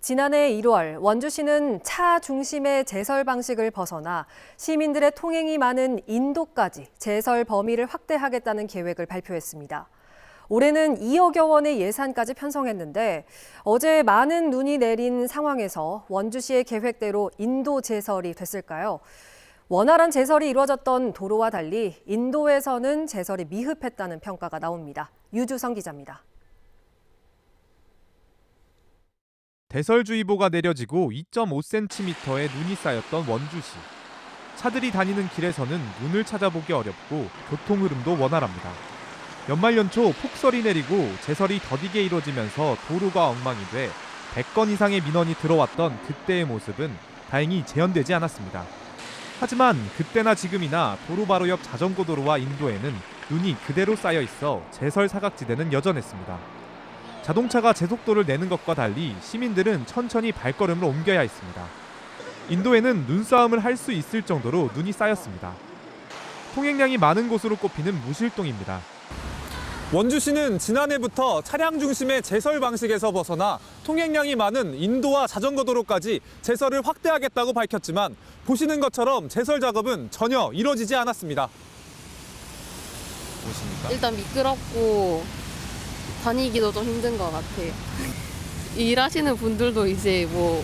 지난해 1월 원주시는 차 중심의 제설 방식을 벗어나 시민들의 통행이 많은 인도까지 제설 범위를 확대하겠다는 계획을 발표했습니다. 올해는 2억여 원의 예산까지 편성했는데 어제 많은 눈이 내린 상황에서 원주시의 계획대로 인도 제설이 됐을까요? 원활한 제설이 이루어졌던 도로와 달리 인도에서는 제설이 미흡했다는 평가가 나옵니다. 유주성 기자입니다. 대설주의보가 내려지고 2.5cm의 눈이 쌓였던 원주시. 차들이 다니는 길에서는 눈을 찾아보기 어렵고 교통 흐름도 원활합니다. 연말 연초 폭설이 내리고 제설이 더디게 이루어지면서 도로가 엉망이 돼 100건 이상의 민원이 들어왔던 그때의 모습은 다행히 재현되지 않았습니다. 하지만 그때나 지금이나 도로 바로 옆 자전거 도로와 인도에는 눈이 그대로 쌓여 있어 제설 사각지대는 여전했습니다. 자동차가 제속도를 내는 것과 달리 시민들은 천천히 발걸음을 옮겨야 했습니다. 인도에는 눈싸움을 할 수 있을 정도로 눈이 쌓였습니다. 통행량이 많은 곳으로 꼽히는 무실동입니다. 원주시는 지난해부터 차량 중심의 제설 방식에서 벗어나 통행량이 많은 인도와 자전거 도로까지 제설을 확대하겠다고 밝혔지만 보시는 것처럼 제설 작업은 전혀 이루어지지 않았습니다. 일단 미끄럽고 다니기도 좀 힘든 것 같아요. 일하시는 분들도 이제 뭐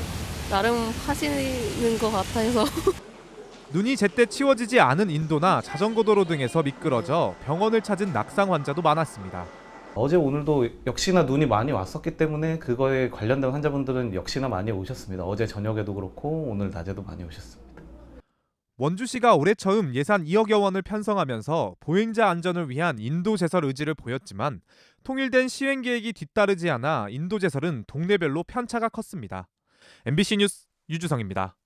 나름 하시는 것 같아서 눈이 제때 치워지지 않은 인도나 자전거 도로 등에서 미끄러져 병원을 찾은 낙상 환자도 많았습니다. 어제 오늘도 역시나 눈이 많이 왔었기 때문에 그거에 관련된 환자분들은 역시나 많이 오셨습니다. 어제 저녁에도 그렇고 오늘 낮에도 많이 오셨습니다. 원주시가 올해 처음 예산 2억여 원을 편성하면서 보행자 안전을 위한 인도 제설 의지를 보였지만 통일된 시행 계획이 뒤따르지 않아 인도 제설은 동네별로 편차가 컸습니다. MBC 뉴스 유주성입니다.